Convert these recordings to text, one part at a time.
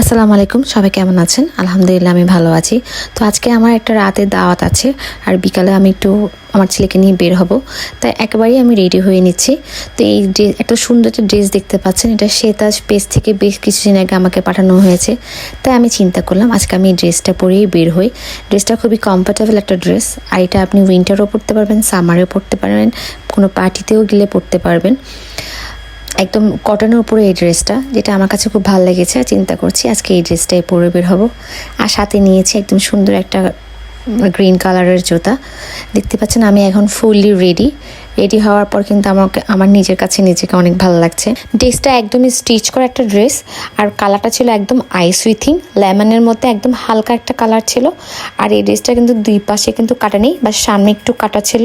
আসসালামু আলাইকুম, সবাই কেমন আছেন? আলহামদুলিল্লাহ, আমি ভালো আছি। তো আজকে আমার একটা রাতের দাওয়াত আছে, আর বিকালে আমি একটু আমার ছেলেকে নিয়ে বের হব। তাই একেবারেই আমি রেডি হয়ে নিচ্ছি। তো এই ড্রেস একটা সুন্দর একটা ড্রেস দেখতে পাচ্ছেন, এটা শ্বেতাজ পেজ থেকে বেশ কিছুদিন আগে আমাকে পাঠানো হয়েছে। তাই আমি চিন্তা করলাম, আজকে আমি এই ড্রেসটা পরেই বের হই। ড্রেসটা খুবই কমফোর্টেবল একটা ড্রেস, আর এটা আপনি উইন্টারও পরতে পারবেন সামারেও পরতে পারবেন, কোনো পার্টিতেও গেলে পরতে পারবেন। একদম কটনের উপরে এই ড্রেসটা, যেটা আমার কাছে খুব ভালো লেগেছে চিন্তা করছি আজকে এই ড্রেসটাই পরে বের হব। আর সাথে নিয়েছি একদম সুন্দর একটা গ্রিন কালারের জুতা। দেখতে পাচ্ছেন, আমি এখন ফুললি রেডি রেডি হওয়ার পর কিন্তু আমাকে, আমার নিজের কাছে নিজেকে অনেক ভালো লাগছে। ড্রেসটা একদমই স্টিচ করা একটা ড্রেস আর কালারটা ছিল একদম আইস উইথিং লেমনের মধ্যে একদম হালকা একটা কালার ছিল। আর এই ড্রেসটা কিন্তু দুই পাশে কিন্তু কাটা নেই, বা সামনে একটু কাটা ছিল।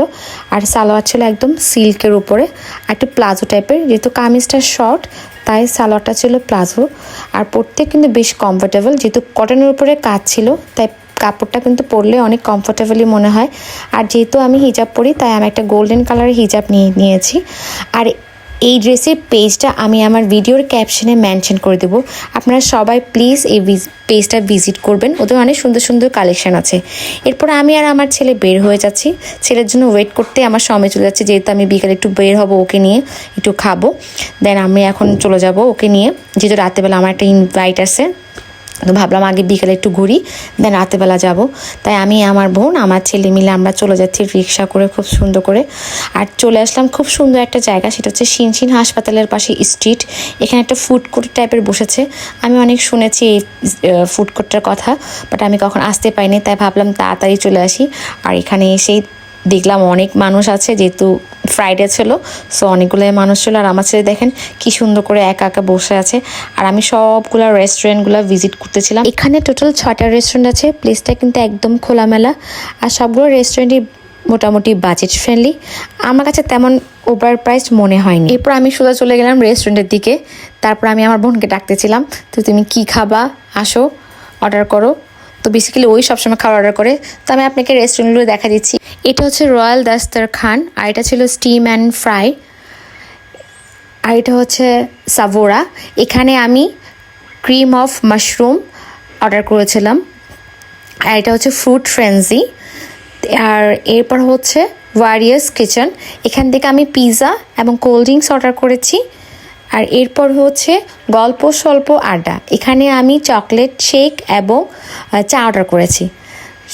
আর সালোয়ার ছিল একদম সিল্কের উপরে আর একটু প্লাজো টাইপের যেহেতু কামিজটা শর্ট তাই সালোয়ারটা ছিল প্লাজো। আর পরতে কিন্তু বেশ কমফোর্টেবল যেহেতু কটনের উপরে কাজ ছিল, তাই কাপড়টা কিন্তু পরলে অনেক কমফোর্টেবলই মনে হয়। আর যেহেতু আমি হিজাব পরি, তাই আমি একটা গোল্ডেন কালারের হিজাব নিয়ে, নিয়েছি। আর এই ড্রেসের পেজটা আমি আমার ভিডিওর ক্যাপশনে মেনশন করে দেবো। আপনারা সবাই প্লিজ এই পেজটা ভিজিট করবেন। ওদের অনেক সুন্দর সুন্দর কালেকশন আছে। এরপর আমি আর আমার ছেলে বের হয়ে যাচ্ছি। ছেলের জন্য ওয়েট করতে আমার সময় চলে যাচ্ছে। যেহেতু আমি বিকালে একটু বের হব ওকে নিয়ে, একটু খাব। দেন আমি এখন চলে যাব ওকে নিয়ে। যেহেতু রাতেবেলা আমার একটা ইনভাইট আছে তো ভাবলাম আগে বিকেলে একটু ঘুরি দেন রাতেবেলা যাব। তাই আমি, আমার বোন, আমার ছেলে মিলে আমরা চলে যাচ্ছি রিক্সা করে খুব সুন্দর করে। আর চলে আসলাম খুব সুন্দর একটা জায়গা, সেটা হচ্ছে শিনশিন হাসপাতালের পাশে স্ট্রিট। এখানে একটা ফুড কোর্ট টাইপের বসেছে। আমি অনেক শুনেছি এই ফুড কোর্টটার কথা বাট আমি কখন আসতে পাইনি তাই ভাবলাম তাড়াতাড়ি চলে আসি। আর এখানে এসেই দেখলাম অনেক মানুষ আছে, যেহেতু ফ্রাইডে ছিল সো অনেকগুলো মানুষ ছিল। আর আমার ছেলে দেখেন কি সুন্দর করে একা একা বসে আছে। আর আমি সবগুলো রেস্টুরেন্টগুলো ভিজিট করতেছিলাম। এখানে টোটাল ছটা রেস্টুরেন্ট আছে প্লেসটা কিন্তু একদম খোলামেলা। আর সবগুলো রেস্টুরেন্টই মোটামুটি বাজেট ফ্রেন্ডলি আমার কাছে তেমন ওভার প্রাইস মনে হয়নি। এরপর আমি সোজা চলে গেলাম রেস্টুরেন্টের দিকে। তারপর আমি আমার বোনকে ডাকতেছিলাম, তো তুমি কি খাবা? আসো অর্ডার করো। তো বেসিক্যালি ওই সবসময় খাবার অর্ডার করে। তো আমি আপনাকে রেস্টুরেন্টগুলো দেখা দিচ্ছি। এটা হচ্ছে রয়্যাল দাস্তার খান, আর এটা ছিল স্টিম অ্যান্ড ফ্রাই, আর এটা হচ্ছে সাভোরা। এখানে আমি ক্রিম অফ মাশরুম অর্ডার করেছিলাম, আর এটা হচ্ছে ফ্রুট ফ্রেন্সি আর এরপর হচ্ছে ওয়ারিয়ার্স কিচেন। এখান থেকে আমি পিৎজা এবং কোল্ড ড্রিঙ্কস অর্ডার করেছি, আর এরপর হচ্ছে গল্প স্বল্প আড্ডা। এখানে আমি চকলেট শেক এবং চা অর্ডার করেছি।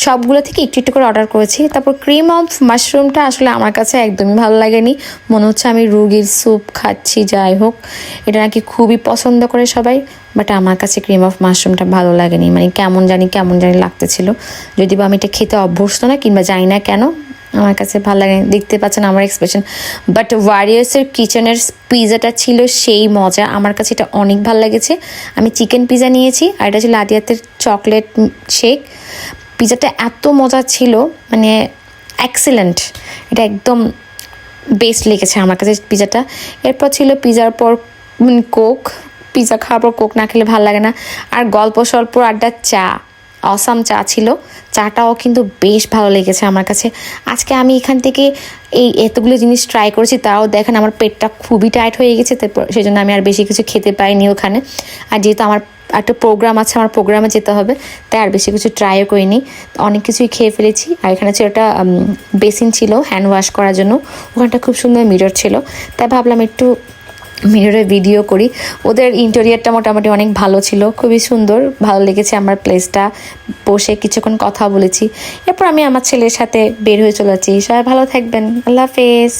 সবগুলো থেকে একটু একটু করে অর্ডার করেছি। তারপর ক্রিম অফ মাশরুমটা আসলে আমার কাছে একদমই ভালো লাগেনি। মনে হচ্ছে আমি রুগীর স্যুপ খাচ্ছি, যাই হোক। এটা নাকি খুবই পছন্দ করে সবাই বাট আমার কাছে ক্রিম অফ মাশরুমটা ভালো লাগেনি। মানে কেমন জানি কেমন জানি লাগতেছিল। যদি বা আমি এটা খেতে অভ্যস্ত না, কিংবা জানি না কেন, আমার কাছে ভালো লাগে দেখতে পাচ্ছেন আমার এক্সপ্রেশন বাট ওয়ারিয়ার্সের কিচেনের পিজাটা ছিল সেই মজা। আমার কাছে এটা অনেক ভালো লেগেছে। আমি চিকেন পিজা নিয়েছি, আর এটা ছিল আদিয়াতের চকলেট শেক পিজাটা এত মজা ছিল মানে এক্সিলেন্ট এটা একদম বেস্ট লেগেছে আমার কাছে পিজাটা এরপর ছিল পিজার পর কোক। পিজা খাওয়ার পর কোক না খেলে ভালো লাগে না। আর গল্প স্বল্প আড্ডার চা। অসাম চা ছিল। চাটাও কিন্তু বেশ ভালো লেগেছে আমার কাছে। আজকে আমি এখান থেকে এই এতগুলো জিনিস ট্রাই করেছি, তাও দেখেন আমার পেটটা খুবই টাইট হয়ে গেছে, তারপর সেই জন্য আমি আর বেশি কিছু খেতে পাইনি ওখানে। আর যেহেতু আমার একটা প্রোগ্রাম আছে, আমার প্রোগ্রামে যেতে হবে, তাই আর বেশি কিছু ট্রাইও করিনি। অনেক কিছুই খেয়ে ফেলেছি। আর এখানে ছিল একটা বেসিন ছিল হ্যান্ড ওয়াশ করার জন্য। ওখানটা খুব সুন্দর মিরর ছিল। তাই ভাবলাম একটু মিররে ভিডিও করি। ওদের ইন্টেরিয়ারটা মোটামুটি অনেক ভালো ছিল, খুবই সুন্দর, ভালো লেগেছে আমার প্লেসটা বসে কিছুক্ষণ কথা বলেছি। এরপর আমি আমার ছেলের সাথে বের হয়ে চলেছি সবাই ভালো থাকবেন। আল্লাহ হাফেজ।